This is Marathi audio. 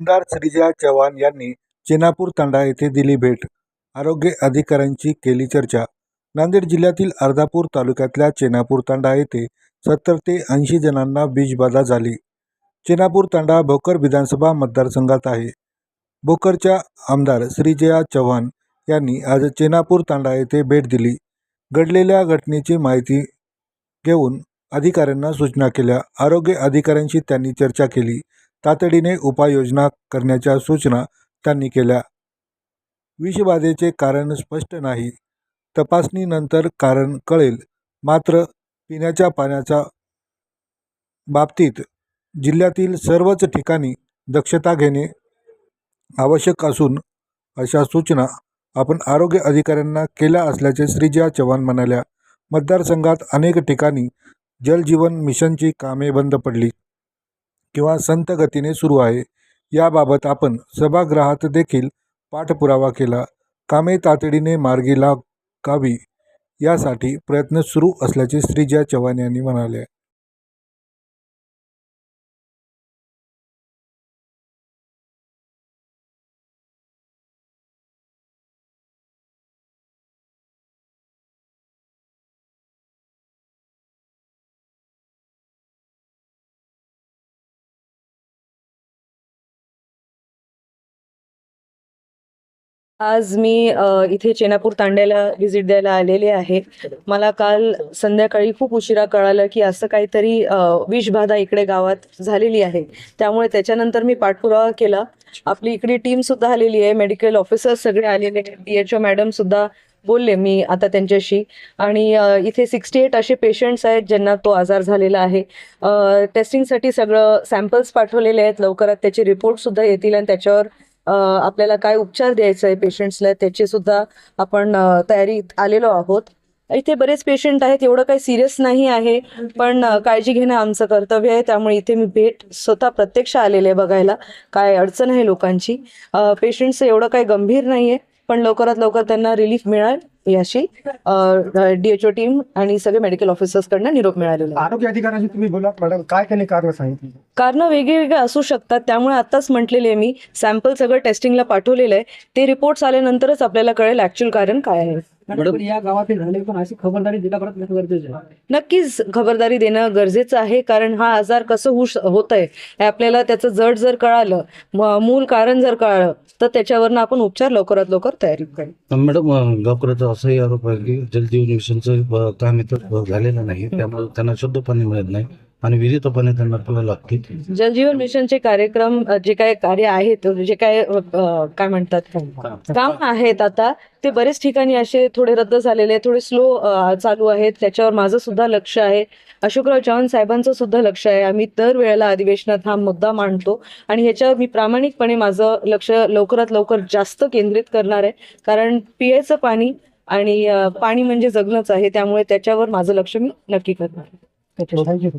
आमदार श्रीजया चव्हाण यांनी चेनापूर तांडा येथे दिली भेट. आरोग्य अधिकाऱ्यांची केली चर्चा. नांदेड जिल्ह्यातील अर्धापूर तालुक्यातल्या चेनापूर तांडा येथे सत्तर ते ऐंशी जणांना बीजबाधा झाली. चेनापूर तांडा भोकर विधानसभा मतदारसंघात आहे. भोकरच्या आमदार श्रीजया चव्हाण यांनी आज चेनापूर तांडा येथे भेट दिली. घडलेल्या घटनेची माहिती घेऊन अधिकाऱ्यांना सूचना केल्या. आरोग्य अधिकाऱ्यांशी त्यांनी चर्चा केली. तातडीने उपाययोजना करण्याच्या सूचना त्यांनी केल्या. विषबाधेचे कारण स्पष्ट नाही. तपासणीनंतर कारण कळेल. मात्र पिण्याच्या पाण्याच्या बाबतीत जिल्ह्यातील सर्वच ठिकाणी दक्षता घेणे आवश्यक असून अशा सूचना आपण आरोग्य अधिकाऱ्यांना केल्या असल्याचे श्रीजया चव्हाण म्हणाल्या. मतदारसंघात अनेक ठिकाणी जलजीवन मिशनची कामे बंद पडली. किंवा संत गतीने सुरू आहे. याबाबत आपण सभागृहात देखील पाठपुरावा केला. कामे तातडीने मार्गी लागावी यासाठी प्रयत्न सुरू असल्याचे श्रीजा चव्हाण यांनी म्हणाले. आज मी इथे चेनापूर तांड्याला व्हिजिट द्यायला आलेले आहे. मला काल संध्याकाळी खूप उशिरा कळालं की असं काहीतरी विषबाधा इकडे गावात झालेली आहे. त्यामुळे त्याच्यानंतर मी पाठपुरावा केला. आपली इकडे टीम सुद्धा आलेली आहे. मेडिकल ऑफिसर्स सगळे आलेले डीएचओ मॅडम सुद्धा बोलले मी आता त्यांच्याशी. आणि इथे सिक्स्टी एट असे पेशंट्स आहेत ज्यांना तो आजार झालेला आहे. टेस्टिंगसाठी सगळं सॅम्पल्स पाठवलेले आहेत. लवकरात त्याचे रिपोर्ट सुद्धा येतील आणि त्याच्यावर आपल्याला काय उपचार द्यायचा आहे पेशंट्सला त्याची सुद्धा आपण तयारीत आलेलो आहोत. इथे बरेच पेशंट आहेत एवढं काही सिरियस नाही आहे पण काळजी घेणं आमचं कर्तव्य आहे. त्यामुळे इथे मी भेट स्वतः प्रत्यक्ष आलेले आहे बघायला काय अडचण आहे लोकांची. पेशंटचं एवढं काही गंभीर नाही आहे पण लवकरात लवकर त्यांना रिलीफ मिळेल. याशी डीएचओ टीम आणि सगळे मेडिकल ऑफिसर्सकडनं निरोप मिळालेला. आरोग्य अधिकाऱ्यांशी तुम्ही बोला मॅडम काय त्यांनी कारण सांगितली? कारणं वेगवेगळे असू शकतात त्यामुळे आताच म्हटलेले आहे मी सॅम्पल सगळं टेस्टिंगला पाठवलेलं आहे. ते रिपोर्ट्स आल्यानंतरच आपल्याला कळेल ऍक्च्युअल कारण काय आहे. मॅडम या गावातील झाले पण अशी खबरदारी दिला परत घेणं गरजेचं आहे. नक्कीच खबरदारी देणं गरजेचं आहे कारण हा आजार कसं होऊ होत आहे हे आपल्याला त्याचं जड जर कळालं म- मूळ कारण जर कळालं तर त्याच्यावरनं आपण उपचार लवकरात लवकर तयारी करू. मॅडम गावकऱ्याचा असाही आरोप आहे की जलजीवन मिशनचं काम इथं झालेलं नाही त्यामुळे त्यांना शुद्ध पाणी मिळत नाही. आणि विहिरीचं पाणी त्यांना पिवं लागते जलजीवन मिशनचे कार्यक्रम जे काय कार्य आहेत जे काय अ, काय म्हणतात? काम आहेत आता ते बरेच ठिकाणी असे थोडे रद्द झालेले थोडे स्लो चालू आहेत. त्याच्यावर माझं सुद्धा लक्ष आहे. अशोकराव चव्हाण साहेबांचं सुद्धा लक्ष आहे. आम्ही दर वेळेला अधिवेशनात हा मुद्दा मांडतो आणि ह्याच्यावर मी प्रामाणिकपणे माझं लक्ष लवकरात लवकर जास्त केंद्रित करणार आहे. कारण पियाचं पाणी आणि अ, पाणी म्हणजे जगणंच आहे. त्यामुळे त्याच्यावर माझं लक्ष मी नक्की करणार आहे. थँक्यू.